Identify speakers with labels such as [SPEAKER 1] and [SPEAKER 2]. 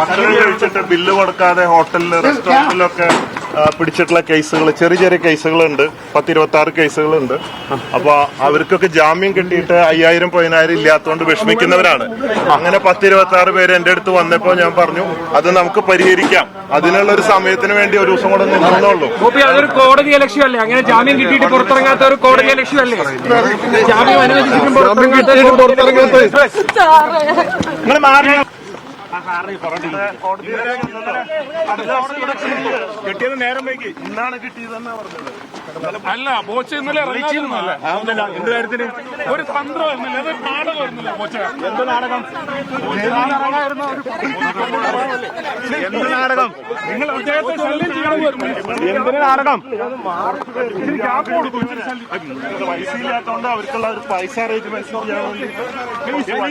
[SPEAKER 1] ഭക്ഷണം കഴിച്ചിട്ട് ബില്ല് കൊടുക്കാതെ ഹോട്ടലിൽ റെസ്റ്റോറന്റിലൊക്കെ പിടിച്ചിട്ടുള്ള കേസുകൾ ചെറിയ ചെറിയ കേസുകളുണ്ട് പത്തിരുപത്തി ആറ് കേസുകളുണ്ട് അപ്പൊ അവർക്കൊക്കെ ജാമ്യം കിട്ടിയിട്ട് അയ്യായിരം പതിനായിരം ഇല്ലാത്തതുകൊണ്ട് വിഷമിക്കുന്നവരാണ്. അങ്ങനെ പത്തിരുപത്തി ആറ് പേര് എന്റെ അടുത്ത് വന്നപ്പോ ഞാൻ പറഞ്ഞു അത് നമുക്ക് പരിഹരിക്കാം. അതിനുള്ള ഒരു സമയത്തിന് വേണ്ടി ഒരു ദിവസം കൂടെ നിന്നുള്ളൂ
[SPEAKER 2] അതൊരു കോടതി ലക്ഷ്യമല്ലേ അങ്ങനെ ജാമ്യം കിട്ടിയിട്ട് പുറത്തിറങ്ങാത്ത ഒരു കോടതി ലക്ഷ്യമല്ലേ ജാമ്യം അനുവദിച്ചിട്ടും പുറത്തിറങ്ങാത്ത
[SPEAKER 1] നിങ്ങൾ മാറി കിട്ടിയത് നേരം വൈകി. ഇന്നാണ് കിട്ടിയതെന്നാ പറഞ്ഞത്.
[SPEAKER 3] അല്ല ബോച്ച ഇന്നലെ
[SPEAKER 1] എന്ത് കാര്യത്തിന്?
[SPEAKER 3] ഒരു തന്ത്രമായിരുന്നില്ല അത് നാടകമായിരുന്നില്ല ബോച്ച.
[SPEAKER 1] എന്ത് നാടകം? എന്ത് നാടകം?
[SPEAKER 3] നിങ്ങൾ അദ്ദേഹത്തെ ശല്യം ചെയ്യണമായിരുന്നു
[SPEAKER 1] എന്തിന് നാടകം?
[SPEAKER 3] ഇതിന് കൊടുക്കും
[SPEAKER 1] പൈസ ഇല്ലാത്തതുകൊണ്ട് അവർക്കുള്ള ഒരു പൈസ അറേഞ്ച്മെന്റ് ചെയ്യാൻ വേണ്ടി